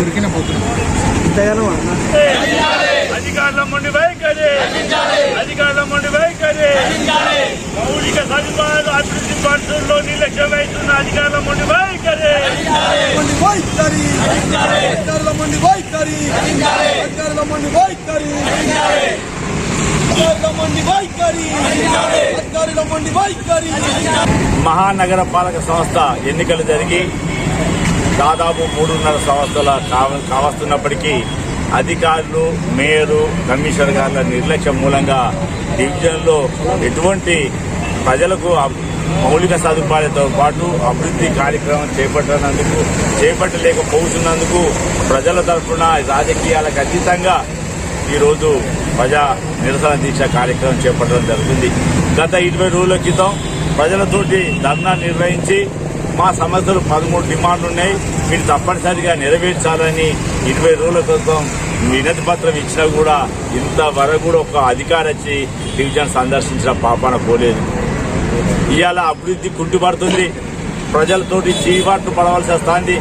ఉరికిన పోతున్నా. అధికారుల ముండి వైఖరి. అధికారుల ముండి వైఖరి. మౌలిక సదుపాయాలు అభివృద్ధి పనుల్లో నిర్లక్ష్యం వహిస్తున్న అధికారుల ముండి వైఖరి. అధికారుల మండి వైఖరి. అధికారుల మండి వైఖరి. అధికారుల మండి వైఖరి అధికారుల మండి వైఖరి. మహానగర పాలక సంస్థ ఎన్నికలు జరిగి దాదాపు మూడున్నర సంవత్సరాల కావ- కావస్తున్నప్పటికీ అధికారులు మేయరు కమిషనర్ గారుల నిర్లక్ష్యం మూలంగా డివిజన్లో ఎటువంటి ప్రజలకు మౌలిక సదుపాయాలతో పాటు అభివృద్ధి కార్యక్రమం చేపట్టనందుకు చేపట్టలేకపోతున్నందుకు ప్రజల తరఫున రాజకీయాలకు అతీతంగా ఈరోజు ప్రజా నిరసన దీక్ష కార్యక్రమం చేపట్టడం జరుగుతుంది. గత ఇరవై రోజుల క్రితం ప్రజలతోటి ధర్నా నిర్వహించి మా సమస్యలు పదమూడు డిమాండ్లు ఉన్నాయి. మీరు తప్పనిసరిగా నెరవేర్చాలని ఇరవై రోజుల క్రితం వినతి పత్రం ఇచ్చినా కూడా ఇంతవరకు కూడా ఒక అధికారి వచ్చి డివిజన్ సందర్శించిన పాపాన పోలేదు. ఇవాళ అభివృద్ధి కుంటుపడుతుంది. ప్రజలతోటి చీవాట్లు పడవలసి వస్తుంది.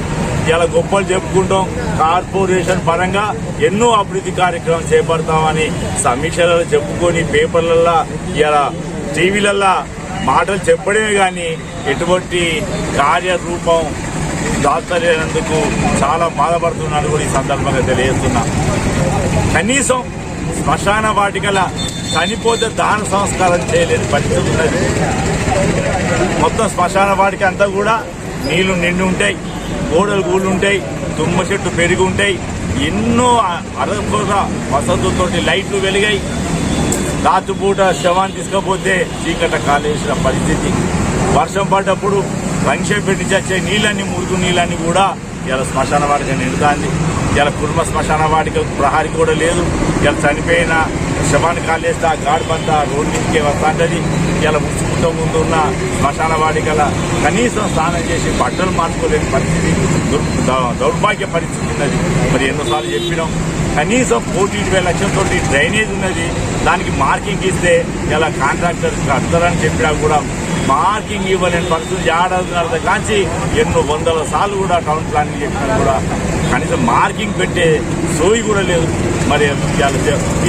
ఇలా గొప్పలు చెప్పుకుంటాం. కార్పొరేషన్ పరంగా ఎన్నో అభివృద్ధి కార్యక్రమం చేపడతామని సమీక్షలలో చెప్పుకొని పేపర్లల్లో ఇలా టీవీలల్లో మాటలు చెప్పడమే కానీ ఎటువంటి కార్యరూపం దాచలేనందుకు చాలా బాధపడుతున్నాను కూడా ఈ సందర్భంగా తెలియజేస్తున్నా. కనీసం శ్మశాన వాటికల చనిపోతే దాన సంస్కారం చేయలేని పరిస్థితి ఉన్నది. మొత్తం శ్మశాన వాటికి అంతా కూడా నీళ్ళు నిండి ఉంటాయి గోడలు గూళ్ళు ఉంటాయి తుమ్మ చెట్టు పెరిగి ఉంటాయి. ఎన్నో అరకొర వసతులతోటి లైట్లు వెలిగాయి. రాత్రిపూట శవాన్ని తీసుకపోతే చీకట కాలేసిన పరిస్థితి. వర్షం పడ్డప్పుడు రంక్షేపేట పెట్టి చచ్చే నీళ్ళని మురుగు నీళ్ళని కూడా ఇలా శ్మశాన వాటిక నిండుతాంది. ఇలా కుటుంబ శ్మశాన వాటిక ప్రహారీ కూడా లేదు. ఇలా చనిపోయిన శవాన్ని కాలేస్తే ఆ గాడిపంత రోడ్డు మీదకే వస్తుంటుంది. ఇలా ముసుకుంటూ ముందు ఉన్న శ్మశాన వాటికల కనీసం స్నానం చేసి బట్టలు మార్చుకోలేని పరిస్థితి దౌర్భాగ్య పరిస్థితి ఉన్నది. మరి ఎన్నోసార్లు చెప్పినాం కనీసం కోటి ఇరవై లక్షలతో డ్రైనేజ్ ఉన్నది. దానికి మార్కింగ్ ఇస్తే ఇలా కాంట్రాక్టర్ కడతారని చెప్పినా కూడా మార్కింగ్ ఇవ్వలేని పరిస్థితి. ఏడాది కాంచి ఎన్నో వందల సార్లు కూడా టౌన్ ప్లానింగ్ చెప్పినా కూడా కనీసం మార్కింగ్ పెట్టే సోయి కూడా లేదు. మరి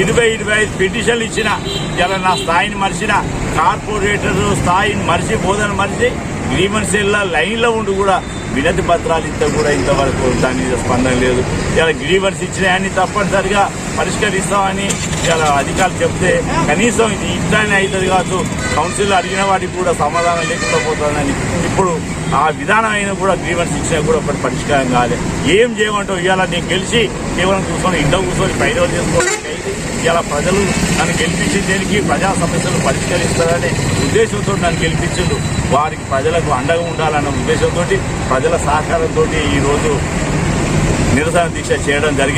ఇరవై ఇరవై ఐదు పిటిషన్లు ఇచ్చిన ఇలా నా స్థాయిని మరిచిన కార్పొరేటర్ స్థాయిని మరిచి బోధన మరిచి గ్రీవెన్స్ సెల్ల లైన్లో ఉండి కూడా వినతి పత్రాలు ఇంత కూడా ఇంతవరకు దాని స్పందన లేదు. ఇలా గ్రీవెన్స్ ఇచ్చినాయని తప్పనిసరిగా పరిష్కరిస్తామని ఇలా అధికారులు చెప్తే కనీసం ఇది ఇట్లానే అవుతుంది కాదు కౌన్సిల్ అడిగిన వాటికి కూడా సమాధానం లేకుండా పోతుందని ఇప్పుడు ఆ విధానం అయినా కూడా గ్రీవెన్స్ ఇచ్చినా కూడా ఒకటి పరిష్కారం కాలేదు ఏం చేయమంటావు? ఇవాళ నేను గెలిచి కేవలం కూర్చొని ఇంట్లో కూర్చొని పైరవ చేసుకోవడానికి ఇలా ప్రజలు నన్ను గెలిపించి దేనికి ప్రజా సమస్యలు పరిష్కరిస్తారనే ఉద్దేశంతో నన్ను గెలిపించిండు వారికి ప్రజలకు అండగా ఉండాలన్న ఉద్దేశంతో ప్రజల సహకారంతో ఈరోజు నిరసన దీక్ష చేయడం జరిగింది.